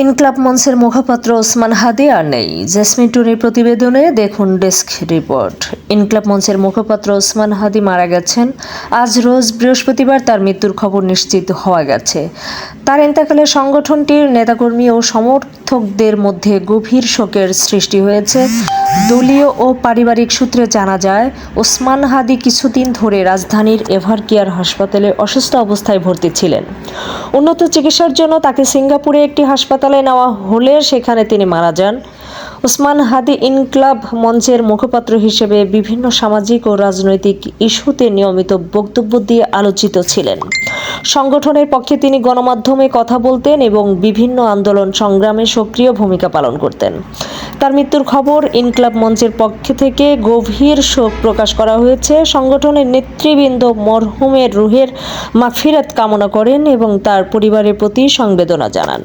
ইনক্লাব মঞ্চের মুখপাত্র ওসমান হাদি আর নেই। জেসমিন টুনির প্রতিবেদনে দেখুন ডেস্ক রিপোর্ট। ইনক্লাব মঞ্চের মুখপাত্র ওসমান হাদি মারা গেছেন। আজ রোজ বৃহস্পতিবার তার মৃত্যুর খবর নিশ্চিত হওয়া গেছে। তার ইন্তেকালে সংগঠনটির নেতাকর্মী ও সমর্থকদের মধ্যে গভীর শোকের সৃষ্টি হয়েছে। দলীয় ও পারিবারিক সূত্রে জানা যায়, ওসমান হাদি কিছুদিন ধরে রাজধানীর এভারকেয়ার হাসপাতালে অসুস্থ অবস্থায় ভর্তি ছিলেন। উন্নত চিকিৎসার জন্য তাকে সিঙ্গাপুরে একটি হাসপাতালে নেওয়া হলে সেখানে তিনি মারা যান। ওসমান হাদি ইনক্লাব মঞ্চের মুখপাত্র হিসেবে বিভিন্ন সামাজিক ও রাজনৈতিক ইস্যুতে নিয়মিত বক্তব্য দিয়ে আলোচিত ছিলেন। সংগঠনের পক্ষে তিনি গণমাধ্যমে কথা বলতেন এবং বিভিন্ন আন্দোলন সংগ্রামে সক্রিয় ভূমিকা পালন করতেন। তার মৃত্যুর খবর ইনক্লাব মঞ্চের পক্ষ থেকে গভীর শোক প্রকাশ করা হয়েছে। সংগঠনের নেতৃবৃন্দ মরহুমের রুহের মাফিরাত কামনা করেন এবং তার পরিবারের প্রতি সংবেদনা জানান।